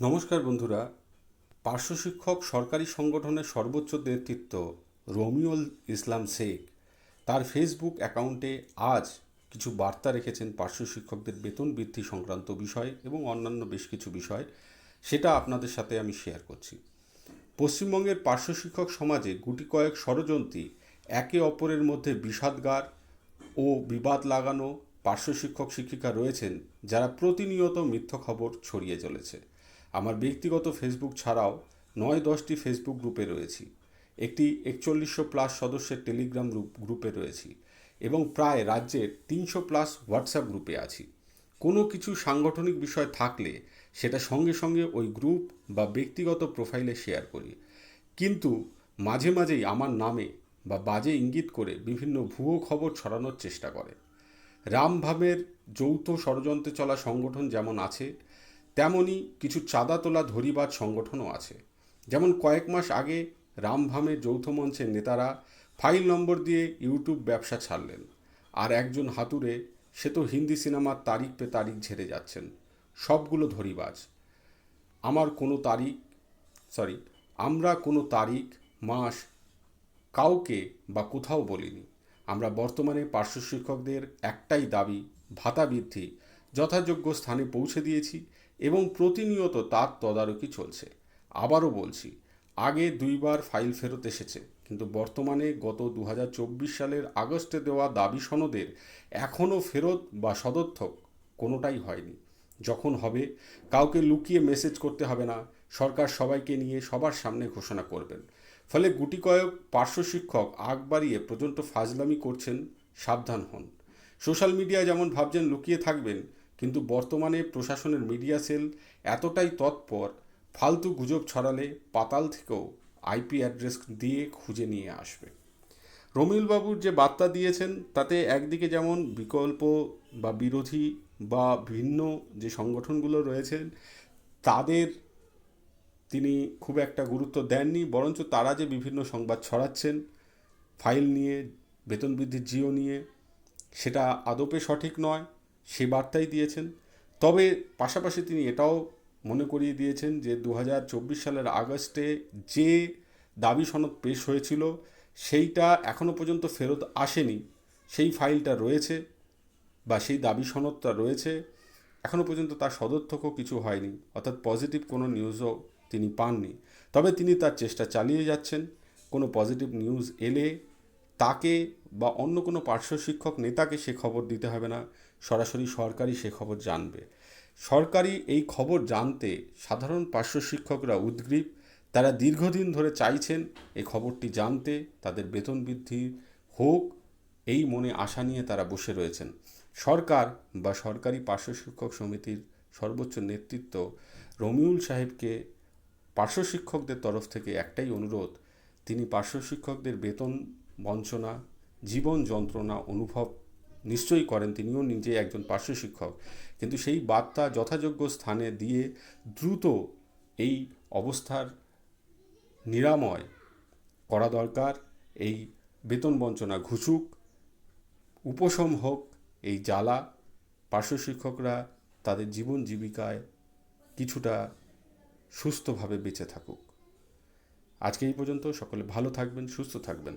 নমস্কার বন্ধুরা। পার্শ্ব শিক্ষক সরকারি সংগঠনের সর্বোচ্চ নেতৃত্ব রমিউল ইসলাম শেখ তার ফেসবুক অ্যাকাউন্টে আজ কিছু বার্তা রেখেছেন পার্শ্ব শিক্ষকদের বেতন বৃদ্ধি সংক্রান্ত বিষয় এবং অন্যান্য বেশ কিছু বিষয়। সেটা আপনাদের সাথে আমি শেয়ার করছি। পশ্চিমবঙ্গের পার্শ্ব শিক্ষক সমাজে গুটি কয়েক ষড়যন্ত্রী একে অপরের মধ্যে বিষাদগার ও বিবাদ লাগানো পার্শ্ব শিক্ষক শিক্ষিকা রয়েছেন যারা প্রতিনিয়ত মিথ্য খবর ছড়িয়ে চলেছে। আমার ব্যক্তিগত ফেসবুক ছাড়াও নয় দশটি ফেসবুক গ্রুপে রয়েছি। একটি একচল্লিশশো প্লাস সদস্যের টেলিগ্রাম গ্রুপ, গ্রুপে রয়েছি এবং প্রায় রাজ্যের তিনশো প্লাস হোয়াটসঅ্যাপ গ্রুপে আছি। কোনো কিছু সাংগঠনিক বিষয় থাকলে সেটা সঙ্গে সঙ্গে ওই গ্রুপ বা ব্যক্তিগত প্রোফাইলে শেয়ার করি। কিন্তু মাঝে মাঝেই আমার নামে বা বাজে ইঙ্গিত করে বিভিন্ন ভুয়ো খবর ছড়ানোর চেষ্টা করে। রামভাবের যৌথ ষড়যন্ত্রে চলা সংগঠন যেমন আছে তেমনই কিছু চাঁদা তোলা ধরিবাজ সংগঠনও আছে। যেমন কয়েক মাস আগে রামভামের যৌথ মঞ্চের নেতারা ফাইল নম্বর দিয়ে ইউটিউব ব্যবসা ছাড়লেন। আর একজন হাতুড়ে, সে তো হিন্দি সিনেমার তারিখ পে তারিখ ঝেড়ে যাচ্ছেন। সবগুলো ধরিবাজ। আমার কোনো তারিখ সরি আমরা কোনো তারিখ, মাস কাউকে বা কোথাও বলিনি। আমরা বর্তমানে পার্শ্ব শিক্ষকদের একটাই দাবি, ভাতা বৃদ্ধি। যথাযোগ্য স্থানে পৌঁছে দিয়েছি এবং প্রতিনিয়ত তার তদারকি চলছে। আবারও বলছি, আগে দুইবার ফাইল ফেরত এসেছে, কিন্তু বর্তমানে গত দু হাজার চব্বিশ সালের আগস্টে দেওয়া দাবি সনদের এখনও ফেরত বা সদর্থক কোনোটাই হয়নি। যখন হবে, কাউকে লুকিয়ে মেসেজ করতে হবে না, সরকার সবাইকে নিয়ে সবার সামনে ঘোষণা করবেন। ফলে গুটি কয়েক পার্শ্ব শিক্ষক আগ বাড়িয়ে পর্যন্ত ফাজলামি করছেন, সাবধান হন। সোশ্যাল মিডিয়ায় যেমন ভাবছেন লুকিয়ে থাকবেন কিন্তু বর্তমানে প্রশাসনের মিডিয়া সেল এতটাই তৎপর, ফালতু গুজব ছড়ালে পাতাল থেকেও আইপি অ্যাড্রেস দিয়ে খুঁজে নিয়ে আসবে। রমিলবাবুর যে বার্তা দিয়েছেন, তাতে একদিকে যেমন বিকল্প বা বিরোধী বা ভিন্ন যে সংগঠনগুলো রয়েছেন তাদের তিনি খুব একটা গুরুত্ব দেননি, বরঞ্চ তারা যে বিভিন্ন সংবাদ ছড়াচ্ছেন, ফাইল নিয়ে, বেতন বৃদ্ধির জিও নিয়ে, সেটা আদপে সঠিক নয়। সে বার্তাই দিয়েছেন। তবে পাশাপাশি তিনি এটাও মনে করিয়ে দিয়েছেন যে দু হাজার চব্বিশ সালের আগস্টে যে দাবি সনদ পেশ হয়েছিল, সেইটা এখনও পর্যন্ত ফেরত আসেনি। সেই ফাইলটা রয়েছে বা সেই দাবি সনদটা রয়েছে। এখনও পর্যন্ত তার সদর্থকও কিছু হয়নি, অর্থাৎ পজিটিভ কোনো নিউজও তিনি পাননি। তবে তিনি তার চেষ্টা চালিয়ে যাচ্ছেন। কোনো পজিটিভ নিউজ এলে তাকে বা অন্য কোনো পার্শ্ব শিক্ষক নেতাকে সে খবর দিতে হবে না, সরাসরি সরকারি সে খবর জানবে। সরকারি এই খবর জানতে সাধারণ পার্শ্ব শিক্ষকরা উদ্গ্রীব, তারা দীর্ঘদিন ধরে চাইছেন এই খবরটি জানতে, তাদের বেতন বৃদ্ধি হোক, এই মনে আশা নিয়ে তারা বসে রয়েছেন। সরকার বা সরকারি পার্শ্ব শিক্ষক সমিতির সর্বোচ্চ নেতৃত্ব রমিউল সাহেবকে পার্শ্ব শিক্ষকদের তরফ থেকে একটাই অনুরোধ, তিনি পার্শ্ব শিক্ষকদের বেতন বঞ্চনা জীবন যন্ত্রণা অনুভব নিশ্চয়ই করেন, তিনিও নিজে একজন পার্শ্ব শিক্ষক। কিন্তু সেই বার্তা যথাযোগ্য স্থানে দিয়ে দ্রুত এই অবস্থার নিরাময় করা দরকার। এই বেতন বঞ্চনা ঘুচুক, উপশম হোক, এই জ্বালা পার্শ্ব শিক্ষকরা তাদের জীবন জীবিকায় কিছুটা সুস্থভাবে বেঁচে থাকুক। আজকে এই পর্যন্ত সকলে ভালো থাকবেন, সুস্থ থাকবেন।